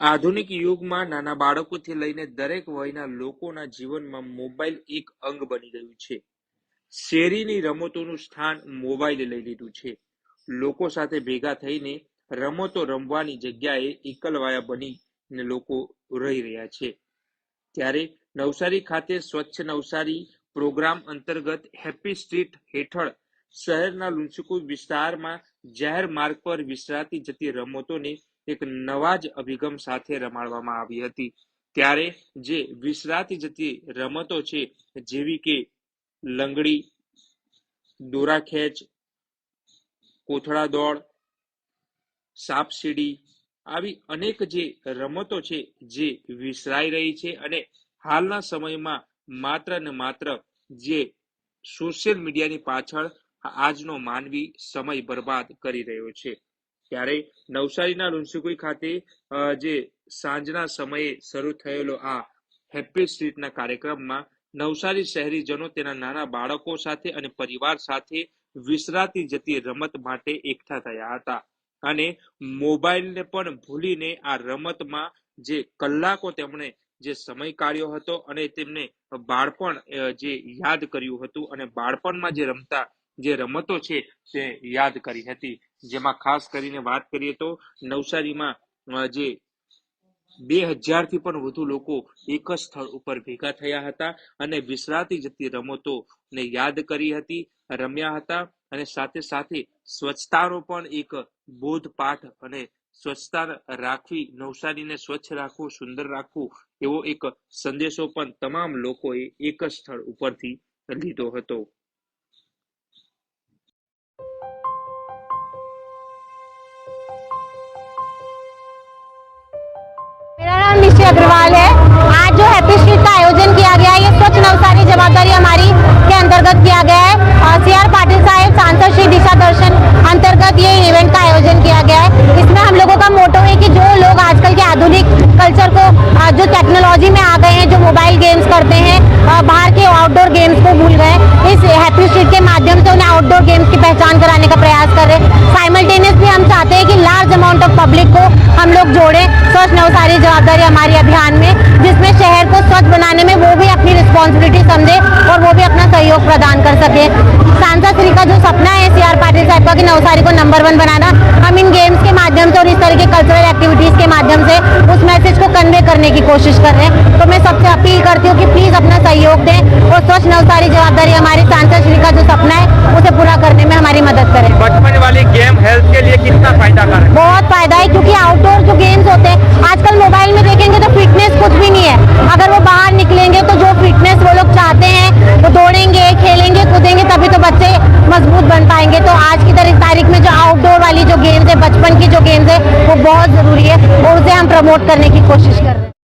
આધુનિક યુગમાં નાના બાળકોથી લઈને દરેક વયના લોકોના જીવનમાં મોબાઈલ એક અંગ બની ગયું છે. શેરીની રમતોનું સ્થાન મોબાઈલે લઈ લીધું છે. લોકો સાથે ભેગા થઈને રમતો રમવાની જગ્યાએ એકલવાયા બનીને લોકો રહી રહ્યા છે. ત્યારે નવસારી ખાતે સ્વચ્છ નવસારી પ્રોગ્રામ અંતર્ગત હેપી સ્ટ્રીટ હેઠળ શહેરના લુન્સકુ વિસ્તારમાં જાહેર માર્ગ પર વિસરાતી જતી રમતોને એક નવા જ અભિગમ સાથે રમાડવામાં આવી હતી. ત્યારે જે વિસરાતી જતી રમતો છે, જેવી કે લંગડી દોરા ખેંચ કોથળા દોડ સાપ સીડી આવી અનેક જે રમતો છે, જે વિસરાઈ રહી છે અને હાલના સમયમાં માત્ર ને માત્ર જે સોશિયલ મીડિયાની પાછળ આજનો માનવી સમય બરબાદ કરી રહ્યો છે. ત્યારે નવસારીના લુન્સુકુઈ ખાતે જે સાંજના સમયે શરૂ થયેલો આ હેપી સ્ટ્રીટના કાર્યક્રમમાં નવસારી શહેરીજનો તેના નાના બાળકો સાથે અને પરિવાર સાથે વિસરાતી જતી રમત માટે એકઠા થયા હતા. અને મોબાઈલને પણ ભૂલીને આ રમતમાં જે કલાકો તેમણે જે સમય કાઢ્યો હતો અને તેમને બાળપણ જે યાદ કર્યું હતું અને બાળપણમાં જે રમતા જે રમતો છે તે યાદ કરી હતી. જેમાં ખાસ કરીને વાત કરીએ તો નવસારીમાં જે બે હજારથી પણ વધુ લોકો એક જ સ્થળ ઉપર ભેગા થયા હતા અને વિસરાતી જતી રમતોને યાદ કરી હતી, રમ્યા હતા અને સાથે સાથે સ્વચ્છતાનો પણ એક બોધપાઠ અને સ્વચ્છતા રાખવી, નવસારીને સ્વચ્છ રાખવું, સુંદર રાખવું એવો એક સંદેશો પણ તમામ લોકોએ એક જ સ્થળ ઉપરથી લીધો હતો. अग्रवाल है। आज जो हैप्पी स्ट्रीट का आयोजन किया गया है, ये स्वच्छ नवसारी जवाबदारी हमारी के अंतर्गत किया गया है और सी आर पाटिल साहेब, सांसद श्री दिशा दर्शन अंतर्गत ये इवेंट का आयोजन किया गया है। इसमें हम लोगों का मोटो है कि जो लोग आजकल के आधुनिक कल्चर को जो टेक्नोलॉजी में आ गए हैं, जो मोबाइल गेम्स करते हैं बाहर के आउटडोर गेम्स को भूल गए इस हैप्पी स्ट्रीट के माध्यम से उन्हें आउटडोर गेम्स की पहचान कराने का प्रयास कर रहे हैं। पब्लिक को हम लोग जोड़ें। स्वच्छ नवसारी जवाबदारी हमारे अभियान में, जिसमें शहर को स्वच्छ बनाने में वो भी अपनी रिस्पॉन्सिबिलिटी समझे और वो भी अपना सहयोग प्रदान कर सके। सांसद श्री का जो सपना है सी आर पाटिल साहब का कि नवसारी को नंबर वन बनाना, हम इन गेम्स के माध्यम से और इस तरह के कल्चरल एक्टिविटीज़ के माध्यम से उस मैसेज को कन्वे करने की कोशिश कर रहे हैं। तो मैं सबसे अपील करती हूँ कि प्लीज़ अपना सहयोग दें और स्वच्छ नवसारी जवाबदारी हमारी सांसद श्री का जो सपना है, उसे पूरा करने में हमारी मदद करें। पाएंगे तो आज की तारीख तारीख में जो आउटडोर वाली जो गेम्स है बचपन की जो गेम्स है वो बहुत जरूरी है और उसे हम प्रमोट करने की कोशिश कर रहे हैं